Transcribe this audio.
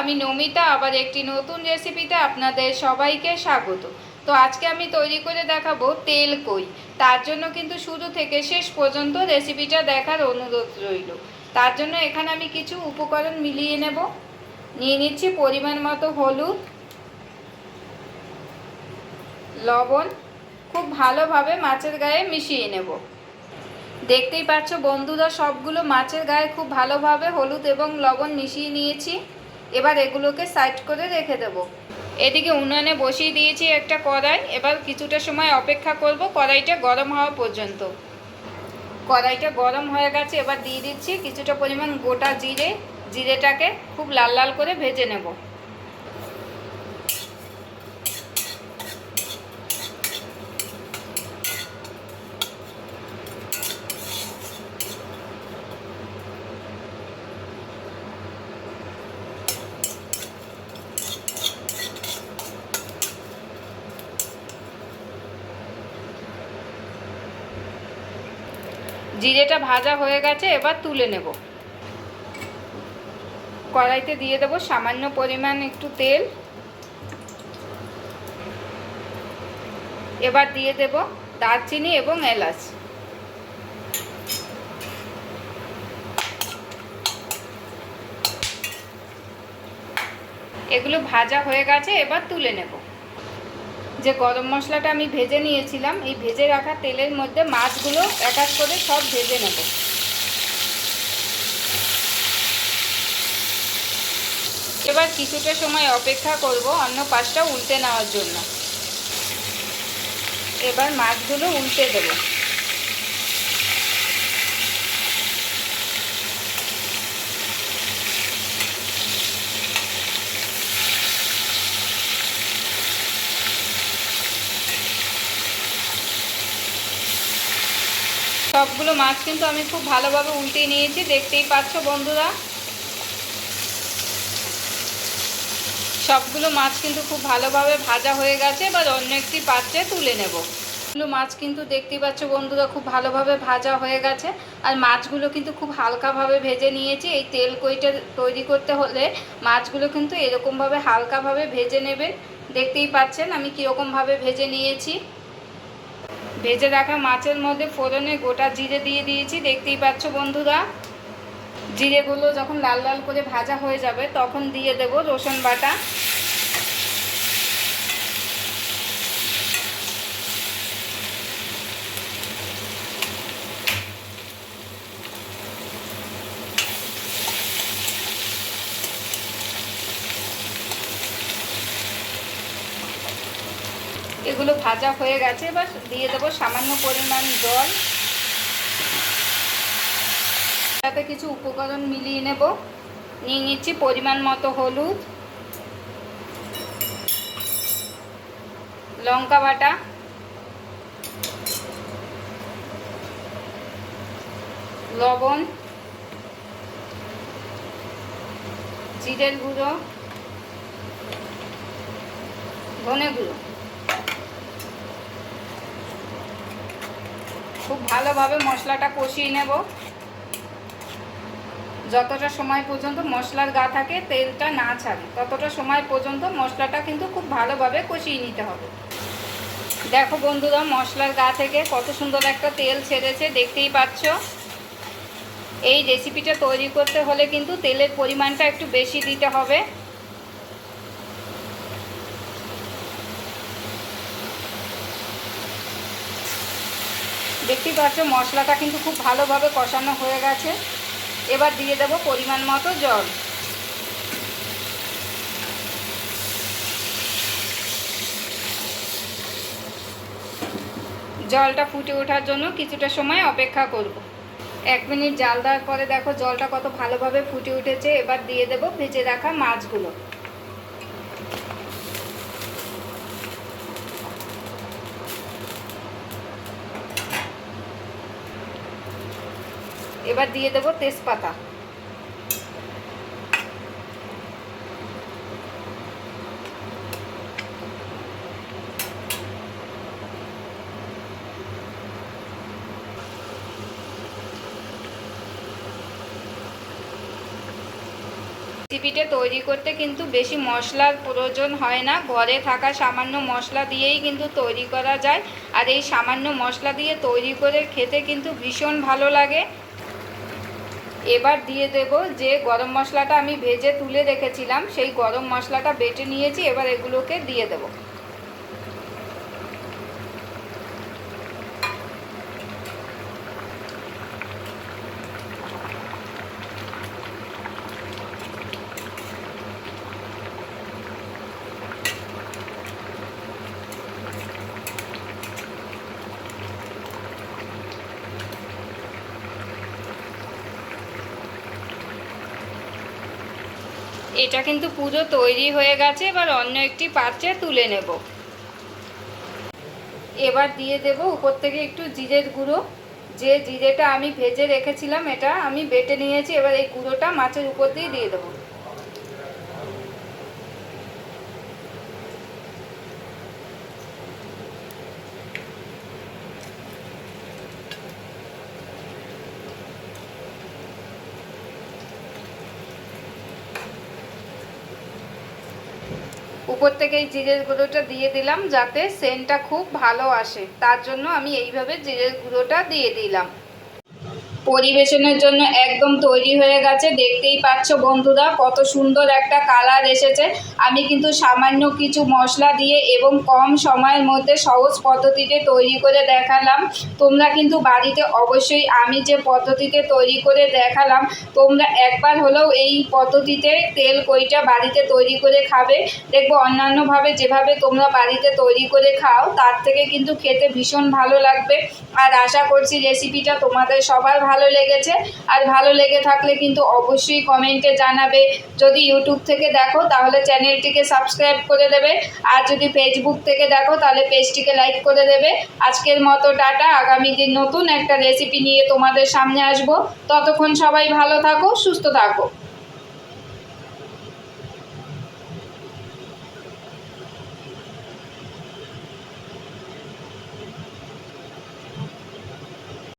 আমি নমিতা, আবার একটি নতুন রেসিপিতে আপনাদের সবাইকে স্বাগত। তো আজকে আমি তৈরি করে দেখাবো তেল কই। তার জন্য কিন্তু শুরু থেকে শেষ পর্যন্ত রেসিপিটা দেখার অনুরোধ রইল। তার জন্য এখানে আমি কিছু উপকরণ মিলিয়ে নেব। নিয়ে নিচ্ছি পরিমাণ মতো হলুদ, লবণ, খুব ভালোভাবে মাছের গায়ে মিশিয়ে নেব। দেখতেই পাচ্ছ বন্ধুরা, সবগুলো মাছের গায়ে খুব ভালোভাবে হলুদ এবং লবণ মিশিয়ে নিয়েছি। এবার এগুলোকে সাইড করে রেখে দেব। এদিকে উনুনে বসিয়ে দিয়েছি একটা কড়াই। এবার কিছুটা সময় অপেক্ষা করব কড়াইটা গরম হওয়া পর্যন্ত। কড়াইটা গরম হয়ে গেছে, এবার দিয়ে দিচ্ছি কিছুটা পরিমাণ গোটা জিরে। জিরেটাকে খুব লাল লাল করে ভেজে নেব। জিরেটা ভাজা হয়ে গেছে, এবার তুলে নেব। কড়াইতে দিয়ে দেবো সামান্য পরিমাণ একটু তেল। এবার দিয়ে দেব দারচিনি এবং এলাচ। এগুলো ভাজা হয়ে গেছে, এবার তুলে নেব। যে গরম মশলাটা আমি ভেজে নিয়েছিলাম, এই ভেজে রাখা তেলের মধ্যে মাছগুলো এক এক করে সব ভেজে নেব। এবার কিছুটা সময় অপেক্ষা করব অন্য পাশটা উল্টে নেওয়ার জন্য। এবার মাছগুলো উল্টে দেব। সবগুলো মাছ কিন্তু আমি খুব ভালোভাবে উল্টে নিয়েছি, দেখতেই পাচ্ছ বন্ধুরা। সবগুলো মাছ কিন্তু খুব ভালোভাবে ভাজা হয়ে গেছে, এবার অন্য একটি পাত্রে তুলে নেব। এগুলো মাছ কিন্তু দেখতেই পাচ্ছ বন্ধুরা খুব ভালোভাবে ভাজা হয়ে গেছে, আর মাছগুলো কিন্তু খুব হালকাভাবে ভেজে নিয়েছি। এই তেল কইটা তৈরি করতে হলে মাছগুলো কিন্তু এরকমভাবে হালকাভাবে ভেজে নেবেন দেখতেই পাচ্ছেন আমি কীরকমভাবে ভেজে নিয়েছি। ভেজে রাখা মাছের মধ্যে ফোড়নে গোটা জিরে দিয়ে দিয়েছি। দেখতেই পাচ্ছ বন্ধুরা, জিরেগুলো যখন লাল লাল করে ভাজা হয়ে যাবে, তখন দিয়ে দেব রসুন বাটা। এগুলো ভাজা হয়ে গেছে, এবার দিয়ে দেবো সামান্য পরিমাণ জল। সাথে কিছু উপকরণ মিলিয়ে নেব। নিয়ে নিচ্ছি পরিমাণ মতো হলুদ, লঙ্কা বাটা, লবণ, জিরের গুঁড়ো, ধনে গুঁড়ো। খুব ভালোভাবে মশলাটা কষিয়ে নেব। যতটা সময় পর্যন্ত মশলার গা থাকে, তেলটা না ছাড়ে, ততটা সময় পর্যন্ত মশলাটা কিন্তু খুব ভালোভাবে কষিয়ে নিতে হবে। দেখো বন্ধুরা, মশলার গা থেকে কত সুন্দর একটা তেল ছেড়েছে, দেখতেই পাচ্ছ। এই রেসিপিটা তৈরি করতে হলে কিন্তু তেলের পরিমাণটা একটু বেশি দিতে হবে। দেখতেই পাচ্ছ, মশলাটা কিন্তু খুব ভালোভাবে কষানো হয়ে গেছে। এবার দিয়ে দেব পরিমাণ মতো জল। জলটা ফুটে ওঠার জন্য কিছুটা সময় অপেক্ষা করব। এক মিনিট জাল দেওয়ার পরে দেখো জলটা কত ভালোভাবে ফুটে উঠেছে। এবার দিয়ে দেব ভেজে রাখা মাছগুলো। এবার দিয়ে দেব তেজপাতা। রেসিপিটা তৈরি করতে কিন্তু বেশি মশলার প্রয়োজন হয় না। ঘরে থাকা সামান্য মশলা দিয়েই কিন্তু তৈরি করা যায়। আর এই সামান্য মশলা দিয়ে তৈরি করে খেতে কিন্তু ভীষণ ভালো লাগে। এবার দিয়ে দেব যে গরম মশলাটা আমি ভেজে তুলে রেখেছিলাম, সেই গরম মশলাটা বেটে নিয়েছি, এবার এগুলোকে দিয়ে দেবো। এটা কিন্তু পুজো তৈরি হয়ে গেছে, এবার অন্য একটি পাত্রে তুলে নেব। এবার দিয়ে দেব উপর থেকে একটু জিরের গুঁড়ো। যে জিরেটা আমি ভেজে রেখেছিলাম, এটা আমি বেটে নিয়েছি, এবার এই গুঁড়োটা মাছের উপর দিয়ে দিয়ে দেবো। উপর থেকে এই জিরের গুঁড়োটা দিয়ে দিলাম যাতে সেন্টটা খুব ভালো আসে। তার জন্য আমি এইভাবে জিরের গুঁড়োটা দিয়ে দিলাম। পরিবেশনের জন্য একদম তৈরি হয়ে গেছে। দেখতেই পাচ্ছ বন্ধুরা, কত সুন্দর একটা কালার এসেছে। আমি কিন্তু সামান্য কিছু মশলা দিয়ে এবং কম সময়ের মধ্যে সহজ পদ্ধতিতে তৈরি করে দেখালাম। তোমরা কিন্তু বাড়িতে অবশ্যই আমি যে পদ্ধতিতে তৈরি করে দেখালাম, তোমরা একবার হলেও এই পদ্ধতিতে তেল কইটা বাড়িতে তৈরি করে খাবে। দেখব অন্যান্যভাবে যেভাবে তোমরা বাড়িতে তৈরি করে খাও, তার থেকে কিন্তু খেতে ভীষণ ভালো লাগবে। আর আশা করছি রেসিপিটা তোমাদের সবার ভালো লেগেছে। আর ভালো লেগে থাকলে কিন্তু অবশ্যই কমেন্টে জানাবে। যদি ইউটিউব থেকে দেখো, তাহলে চ্যানেলটিকে সাবস্ক্রাইব করে দেবে। আর যদি ফেসবুক থেকে দেখো, তাহলে পেজটিকে লাইক করে দেবে। আজকের মতো টাটা। আগামী দিন নতুন একটা রেসিপি নিয়ে তোমাদের সামনে আসব। ততক্ষণ সবাই ভালো থাকো, সুস্থ থাকো।